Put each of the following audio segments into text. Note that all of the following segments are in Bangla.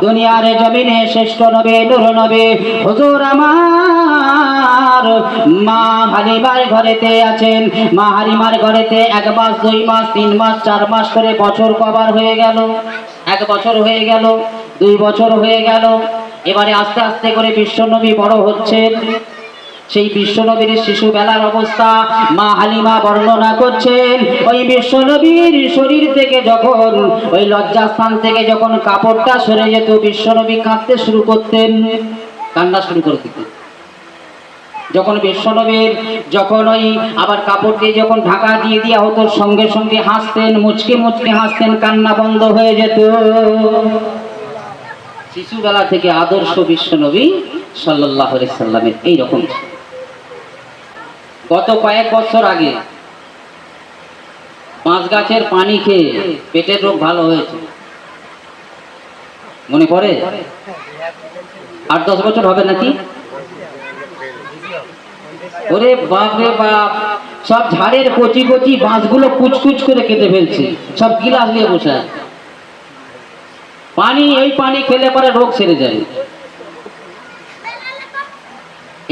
দুনিয়ার জমিনে শ্রেষ্ঠ নবে, নুর নবে। হুজুর আমার মা হালিমার ঘরেতে আছেন। মা হালিমার ঘরেতে এক মাস, দুই মাস, তিন মাস, চার মাস করে বছর কবার হয়ে গেল। এক বছর হয়ে গেল, দুই বছর হয়ে গেল। এবারে আস্তে আস্তে করে বিশ্বনবী বড় হচ্ছেন। সেই বিশ্বনবীর শিশু বেলার অবস্থা, মা হালিমা বর্ণনা করছেন, ওই বিশ্বনবীর শরীর থেকে যখন, ওই লজ্জাস্থান থেকে যখন কাপড়টা সরে যেত, বিশ্বনবী কাঁদতে শুরু করতেন, কান্না শুরু করে দিতেন যখন বিশ্বনবীর যখন ওই আবার কাপড় দিয়ে যখন ঢাকা দিয়ে দেওয়া হতো, সঙ্গে সঙ্গে হাসতেন, মুচকে মুচকে হাসতেন, কান্না বন্ধ হয়ে যেত শিশুবেলা থেকে আদর্শ বিশ্বনবী সাল্লাহ সাল্লামের এইরকম ছিল। গত কয়েক বছর আগে বাঁশ গাছের পানি খেয়ে পেটের রোগ ভালো হয়েছে। মনে পড়ে? আট দশ বছর হবে নাকি? ওরে বাপ রে বাপ, সব ঝাড়ের কচি কচি বাঁশগুলো কুচকুচ করে কেটে ফেলছে, সব গিলাস নিয়ে বসে পানি, এই পানি খেলে পরে রোগ সেরে যায়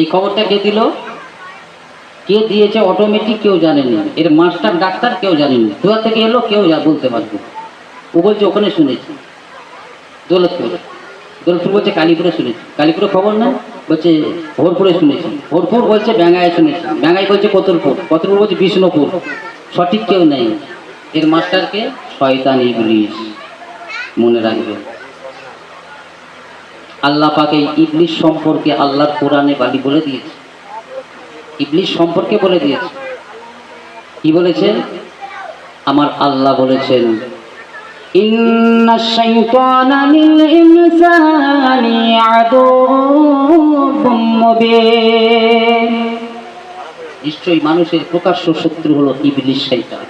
এই খবরটা কে দিল? কে দিয়েছে অটোমেটিক কেউ জানেনি। এর মাস্টার ডাক্তার কেউ জানেনি। কোথা থেকে এলো, কেউ যা বলতে পারবে। ও বলছে, ওখানে শুনেছি। দৌলতপুর। দৌলতপুর বলছে, কালীপুরে শুনেছি। কালীপুরে খবর না বলছে, ভোরপুরে শুনেছি। ভোরপুর বলছে, ব্যাঙ্গায় শুনেছি। ব্যাঙ্গাই বলছে, কতুলপুর। কতুলপুর বলছে, বিষ্ণুপুর। সঠিক কেউ নেই। এর মাস্টারকে শয়তান ইবলিশ মনে রাখবে। আল্লাহ পাকে ইবলিশ সম্পর্কে আল্লাহর কোরআনে বালি বলে দিয়েছে। ইবলিশ সম্পর্কে বলে দিয়েছে। কি বলেছেন? আমার আল্লাহ বলেছেন, ইন্না নিশ্চয়ই মানুষের প্রকাশ্য শত্রু হলো ইবলিশ শয়তান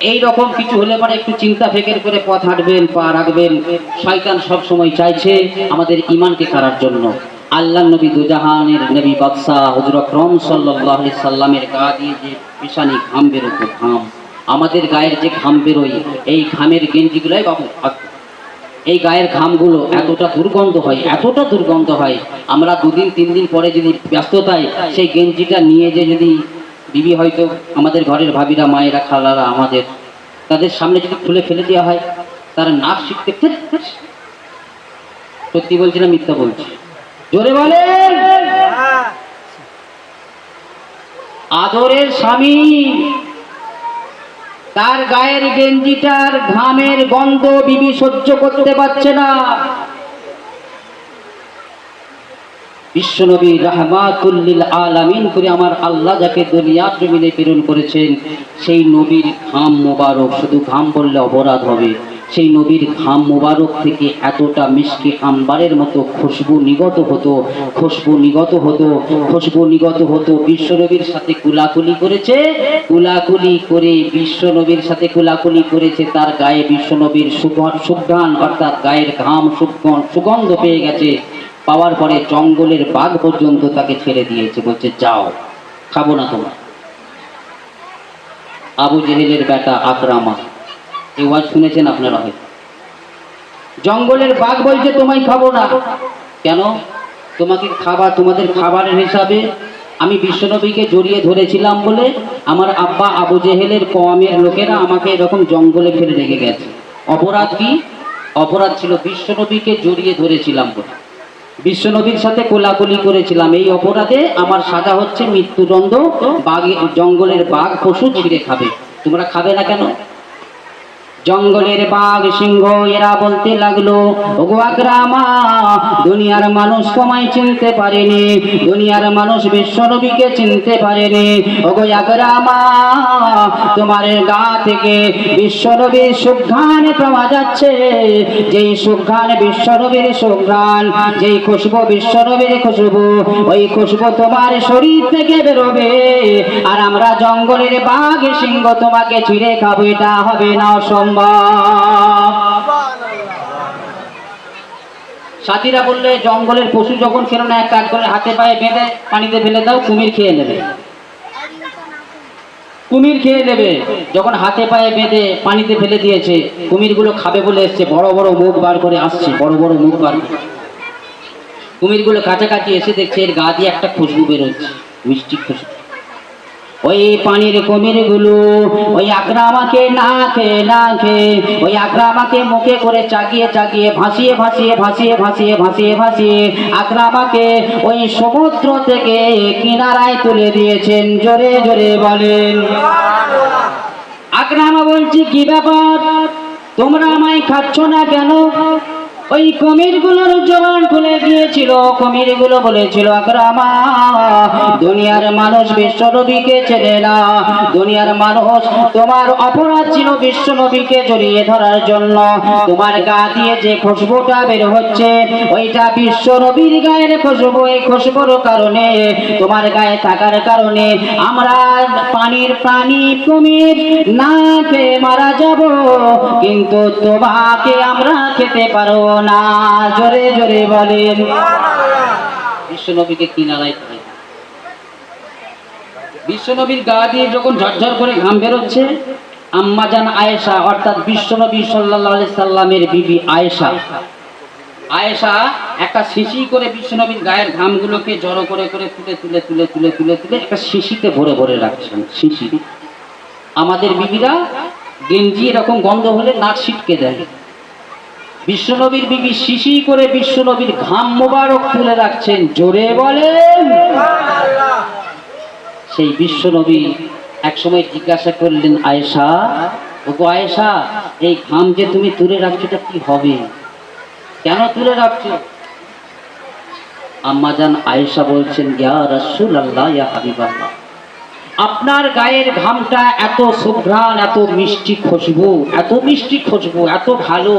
এই রকম কিছু হলে পরে একটু চিন্তা ফেকের করে পথ হাঁটবেন, পা রাখবেন। শয়তান সব সময় চাইছে আমাদের ইমানকে কারার জন্য। আল্লাহ নবী দুজাহানের নবী বাদশাহ হজর ক্রম সাল্লাহ সাল্লামের গা দিয়ে যে পেশানি ঘাম বেরোতো ঘাম। আমাদের গায়ের যে ঘাম বেরোয়, এই ঘামের গেঞ্জিগুলাই বাবু এই গায়ের ঘামগুলো এতটা দুর্গন্ধ হয়, এতটা দুর্গন্ধ হয়, আমরা দুদিন, তিন দিন পরে যদি ব্যস্ততায় সেই গেঞ্জিটা নিয়ে যে যদি বিবি হয়তো আমাদের ঘরের ভাবিরা, মায়েরা, খালারা আমাদের, তাদের সামনে যদি খুলে ফেলে দেওয়া হয়, তারা নাক শিখতে। সত্যি বলছি না মিথ্যা বলছি? জোরে বলেন। আদরের স্বামী তার গায়ের গেঞ্জিটার ঘামের গন্ধ বিবি সহ্য করতে পারছে না। বিশ্বনবী রাহমাতুল্লিল আলামিন করে আমার আল্লাহ যাকে দুনিয়ার জমিনে প্রেরণ করেছেন সেই নবীর ঘাম মোবারক শুধু ঘাম বললে অপরাধ হবে। সেই নবীর ঘাম মোবারক থেকে এতটা মিষ্টি আম্বারের মতো খুশবু নিগত হতো, খুশবু নিগত হতো, খুশবু নিগত হতো। বিশ্বনবীর সাথে কুলাকুলি করেছে, কুলাকুলি করে বিশ্বনবীর সাথে কুলাকুলি করেছে। তার গায়ে বিশ্বনবীর সুগন্ধ সুঘ্রাণ, অর্থাৎ গায়ের ঘাম সুগন্ধ সুগন্ধ পেয়ে গেছে। পাওয়ার পরে জঙ্গলের বাঘ পর্যন্ত তাকে ছেড়ে দিয়েছে, বলছে, যাও, খাব না তোমার। আবু জেহেলের বেটা আকরামা এই ওয়াজ শুনেছেন আপনারা হয়তো। জঙ্গলের বাঘ বলছে, তোমায় খাব না। কেন? তোমাকে খাবার, তোমাদের খাবারের হিসাবে আমি বিশ্বনবীকে জড়িয়ে ধরেছিলাম বলে আমার আব্বা আবু জেহেলের কমের লোকেরা আমাকে এরকম জঙ্গলে ফেলে রেখে গেছে। অপরাধ কি? অপরাধ ছিল বিশ্বনবীকে জড়িয়ে ধরেছিলাম বলে। বিশ্বনবীর সাথে কোলাকুলি করেছিলাম। এই অপরাধে আমার সাজা হচ্ছে মৃত্যুদণ্ড, বাঘে, জঙ্গলের বাঘ, পশু ছিঁড়ে খাবে। তোমরা খাবে না কেন? জঙ্গলের বাঘ সিংহ এরা বলতে লাগল দুনিয়ার মানুষ তোমায় চিনতে পারেনি, দুনিয়ার মানুষ বিশ্বনবীকে চিনতে পারেনি। তোমার গা থেকে বিশ্বনবীর সুঘ্রাণ পাওয়া যাচ্ছে। যেই সুঘ্রাণ বিশ্বনবীর সুঘ্রাণ, যেই খুশবু বিশ্বনবীর খুশবু, ওই খুশবু তোমার শরীর থেকে বেরোবে। আর আমরা জঙ্গলের বাঘ সিংহ তোমাকে ছিঁড়ে খাব, এটা হবে না অসম্ভব। সাথীরা বললে, জঙ্গলের পশু যখন খেলো না এক কাজ করে হাতে পায়ে বেঁধে পানিতে ফেলে দাও, কুমির খেয়ে নেবে। কুমির খেয়ে নেবে। যখন হাতে পায়ে বেঁধে পানিতে ফেলে দিয়েছে, কুমিরগুলো খাবে বলে এসছে। বড় বড় মুখ বার করে আসছে, বড় বড় মুখ বার করে। কুমিরগুলো কাছাকাছি এসে দেখছে, এর গা দিয়ে একটা খুশবু বেরোচ্ছে, মিষ্টি খুশবু। ওই পানির কুমিরগুলো, ওই আকরামাকে না খেয়ে না খেয়ে, ওই আকরামাকে মুখে করে চাকিয়ে চাকিয়ে ভাসিয়ে ভাসিয়ে ভাসিয়ে ভাসিয়ে ভাসিয়ে ভাসিয়ে আকরামাকে ওই সমুদ্র থেকে কিনারায় তুলে দিয়েছেন। জোরে জোরে বলেন। আকরামা বলছি, কি ব্যাপার? তোমরা আমায় খাচ্ছ না কেন? ওই কুমিরগুলোর জবান খুলে গিয়েছিল কুমিরগুলো বলেছিল, আকরামা, দুনিয়ার মানুষ বিশ্বনবীকে চেনে না। দুনিয়ার মানুষ তোমার অপরাধ ছিল বিশ্ব বিশ্বনবীকে জড়িয়ে ধরার জন্য। তোমার গা দিয়ে যে খুশবুটা বের হচ্ছে, ওইটা বিশ্বনবীর গায়ের খুশবু। এই খুশবুর কারণে, তোমার গায়ে থাকার কারণে আমরা পানির প্রাণী কুমির না খেয়ে মারা যাব। কিন্তু তোমাকে আমরা খেতে পারব না জোরে জোরে বলেন। বিশ্বনবীকে খাই বিশ্বনবীর গা দিয়ে যখন ঝরঝর করে ঘাম বেরোচ্ছে আম্মাজান আয়েশা অর্থাৎ বিশ্বনবী আলাইহি সাল্লামের বিবি আয়েশা। আয়েশা একটা শিশি করে বিশ্বনবীর গায়ের ঘামগুলোকে জড়ো করে করে তুলে তুলে তুলে তুলে তুলে তুলে একটা শিশিতে ভরে ভরে রাখছেন শিশি। আমাদের বিবিরা গেঞ্জি এরকম গন্ধ হলে নাক ছিটকে দেয়। বিশ্বনবীর বিবি শিশি করে বিশ্বনবীর ঘাম মোবারক তুলে রাখছেন, জোরে বলেন। সেই বিশ্বনবী একসময় জিজ্ঞাসা করলেন, আয়েশা, ওগো আয়েশা, এই ঘাম যে তুমি তুলে রাখছো, এটা কি হবে? কেন তুলে রাখছো? আম্মাজান আয়েশা বলছেন, ইয়া রাসূল আল্লাহ ইয়া হাবিবাল্লাহ, আপনার গায়ের ঘামটা এত সুঘ্রাণ, এত মিষ্টি খুশবু, এত মিষ্টি খুশবু, এত ভালো।